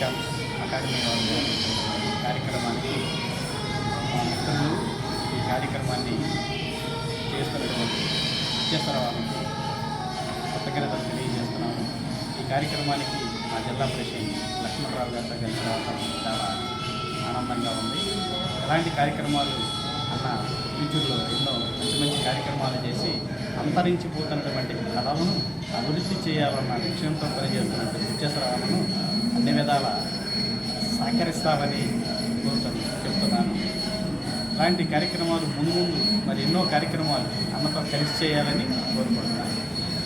Camps academy వాళ్ళు ఈ కార్యక్రమానికి మా మిత్రులు ఈ కార్యక్రమాన్ని చేస్తున్నటువంటి చేస్తున్న వాళ్ళకి కృతజ్ఞతలు తెలియజేస్తున్నాము. ఈ కార్యక్రమానికి మా జిల్లా ప్రెసిడెంట్ లక్ష్మణరావు గారితో కలిసి రావడం చాలా ఆనందంగా ఉంది. ఇలాంటి కార్యక్రమాలు అన్న ఫ్యూచర్లో ఎన్నో మంచి మంచి కార్యక్రమాలు చేసి అంతరించిపోతున్నటువంటి కళలను అభివృద్ధి చేయాలన్న లక్ష్యంతో పనిచేస్తున్నట్టు విద్యాసరాలను అన్ని విధాల సహకరిస్తామని కోరుతాను చెప్తున్నాను. ఇలాంటి కార్యక్రమాలు ముందు ముందు మరి ఎన్నో కార్యక్రమాలు అన్నతో కలిసి చేయాలని కోరుకుంటున్నాను.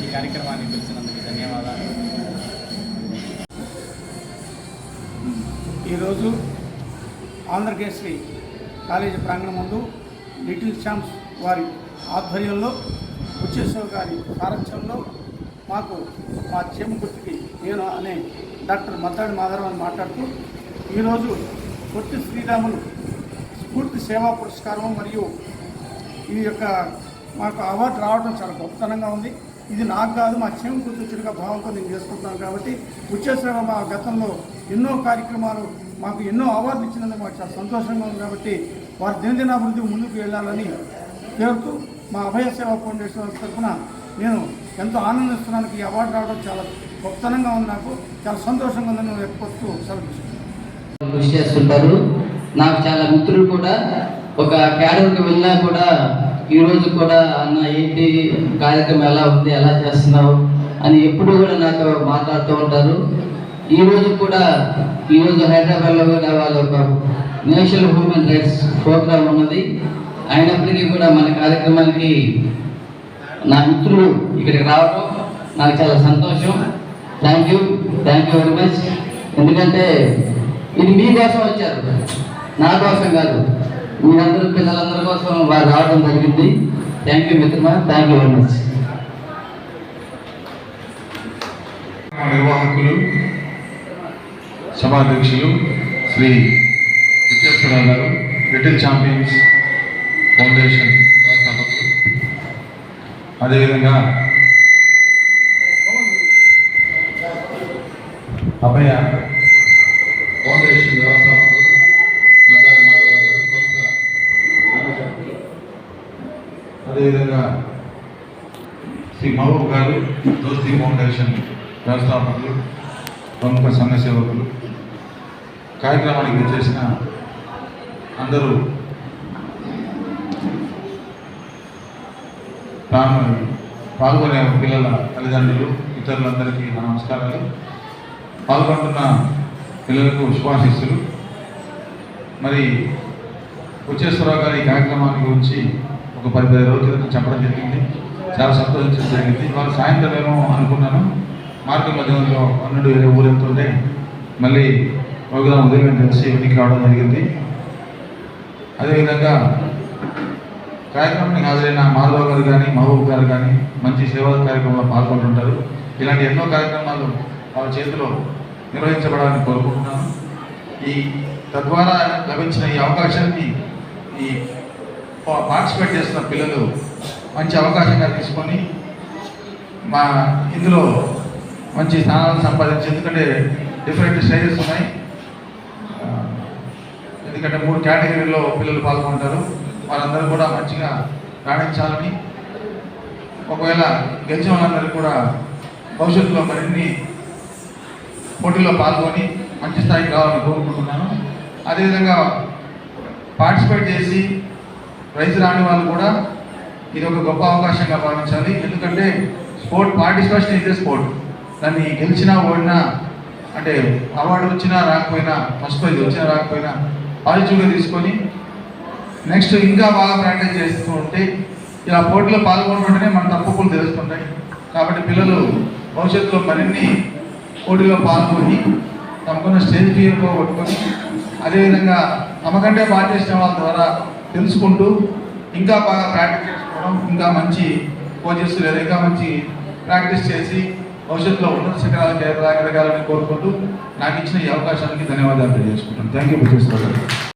ఈ కార్యక్రమాన్ని పిలిచినందుకు ధన్యవాదాలు. ఈరోజు ఆంధ్రకేశ్వరి కాలేజీ ప్రాంగణం ముందు లిటిల్ ఛాంప్స్ వారి ఆధ్వర్యంలో ఉచ్చేశ్వర గారి సారథ్యంలో మాకు మా చేమకుర్తికి నేను అనే డాక్టర్ మద్దాడి మాధవరావు మాట్లాడుతూ ఈరోజు పొట్టి శ్రీరాములు స్ఫూర్తి సేవా పురస్కారం మరియు ఈ యొక్క మాకు అవార్డు రావడం చాలా గొప్పతనంగా ఉంది. ఇది నాకు కాదు మా చేమ గుర్తించిన భావంతో నేను చేసుకుంటున్నాను కాబట్టి ఉచ్చేశ్వర మా గతంలో ఎన్నో కార్యక్రమాలు మాకు ఎన్నో అవార్డులు ఇచ్చినందుకు మాకు చాలా సంతోషంగా ఉంది కాబట్టి వారి దినదినాభివృద్ధి ముందుకు వెళ్ళాలని పేరుతూ మా అభయ సేవా ఫౌండేషన్ తరఫున నేను ఎంతో ఆనందిస్తున్నాను ఈ అవార్డు రావడం చాలా గొప్పతనంగా ఉంది నాకు. చాలా సంతోషంగా ఉందని నేను కృషి చేస్తుంటారు. నాకు చాలా మిత్రులు కూడా ఒక క్యాడర్కి వెళ్ళినా కూడా ఈరోజు కూడా అన్న ఏంటి కార్యక్రమం ఎలా ఉంది? ఎలా చేస్తున్నావు? అని ఎప్పుడు కూడా నాకు మాట్లాడుతూ ఉంటారు. ఈరోజు కూడా ఈరోజు హైదరాబాద్లో కూడా వాళ్ళ ఒక నేషనల్ హ్యూమన్ రైట్స్ ప్రోగ్రామ్ ఉన్నది. అయినప్పటికీ కూడా మన కార్యక్రమానికి నా మిత్రులు ఇక్కడికి రావడం నాకు చాలా సంతోషం. Thank you thank you very much ఎందుకంటే ఇది మీకోసం వచ్చారు. నా కోసం కాదు. మీరందరూ పిల్లలందరి కోసం వారు రావడం జరిగింది. థ్యాంక్ యూ మిత్రమా. థ్యాంక్ యూ వెరీ మచ్ నిర్వాహకులు సభాధ్యక్షులు శ్రీ విద్యేశ్వరరావు గారు లిటిల్ ఛాంపియన్స్ ఫౌండేషన్ అదేవిధంగా అభయ ఫౌండేషన్ వ్యవస్థాపకులు అదేవిధంగా శ్రీ మహబూబ్ గారు దోస్తి ఫౌండేషన్ వ్యవస్థాపకులు ప్రముఖ సంఘ సేవకులు కార్యక్రమానికి వచ్చేసిన అందరూ ప్రాణ- పాల్గొనే పిల్లల తల్లిదండ్రులు ఇతరులందరికీ నా నమస్కారాలు. పాల్గొంటున్న పిల్లలకు శుభాశిస్సులు. మరి ఉచ్చేశ్వరరావు గారి ఈ కార్యక్రమాన్ని గురించి ఒక పది పది రోజుల క్రితం చెప్పడం జరిగింది. చాలా సంతోషించడం జరిగింది. వాళ్ళు సాయంత్రం ఏమో అనుకున్నాను. మార్గ మధ్యలో అన్నుడు వేరే ఊరు వెళ్తుంటే మళ్ళీ ప్రోగ్రాం ఉదయం కలిసి ఇంటికి రావడం జరిగింది. అదేవిధంగా కార్యక్రమానికి హాజరైన మాధవ్ గారు కానీ మహబూబ్ గారు కానీ మంచి సేవా కార్యక్రమంలో పాల్గొంటుంటారు. ఇలాంటి ఎన్నో కార్యక్రమాలు వాళ్ళ చేతిలో నిర్వహించబడాలని కోరుకుంటున్నాను. ఈ తద్వారా లభించిన ఈ అవకాశాన్ని ఈ పా- పార్టిసిపేట్ చేస్తున్న పిల్లలు మంచి అవకాశంగా తీసుకొని మా ఇందులో మంచి స్థానాలను సంపాదించి ఎందుకంటే డిఫరెంట్ స్టేజెస్ ఉన్నాయి. ఎందుకంటే మూడు కేటగిరీలో పిల్లలు పాల్గొంటారు. వారందరూ కూడా మంచిగా రాణించాలని ఒకవేళ గెలిచిన వాళ్ళందరూ కూడా భవిష్యత్తులో మరిన్ని పోటీలో పాల్గొని మంచి స్థాయికి రావాలని కోరుకుంటున్నాను. అదేవిధంగా పార్టిసిపేట్ చేసి ప్రైజ్ రాని వాళ్ళు కూడా ఇది ఒక గొప్ప అవకాశంగా భావించాలి. ఎందుకంటే స్పోర్ట్ పార్టిసిపేషన్ ఇదే స్పోర్ట్. దాన్ని గెలిచినా ఓడినా అంటే అవార్డు వచ్చినా రాకపోయినా ఫస్ట్ ప్రైజ్ వచ్చినా రాకపోయినా పాజిటివ్గా తీసుకొని నెక్స్ట్ ఇంకా బాగా ప్రాక్టీస్ చేస్తూ ఉంటే ఇలా పోటీలో పాల్గొంటుంటేనే మన తప్పుకులు తెలుస్తుంటాయి. కాబట్టి పిల్లలు భవిష్యత్తులో మరిన్ని పోటీలో పాల్గొని తమకున్న స్టేజ్ ఫియర్ పోగొట్టుకొని అదేవిధంగా తమకంటే బాగా చేసిన వాళ్ళ ద్వారా తెలుసుకుంటూ ఇంకా బాగా ప్రాక్టీస్ చేసుకోవడం ఇంకా మంచి కోచెస్ లేదా ఇంకా మంచి ప్రాక్టీస్ చేసి భవిష్యత్తులో ఉన్నత శిఖరాలు ఎదగాలని కోరుకుంటూ నాకు ఇచ్చిన ఈ అవకాశానికి ధన్యవాదాలు తెలియజేసుకుంటాను థ్యాంక్ యూ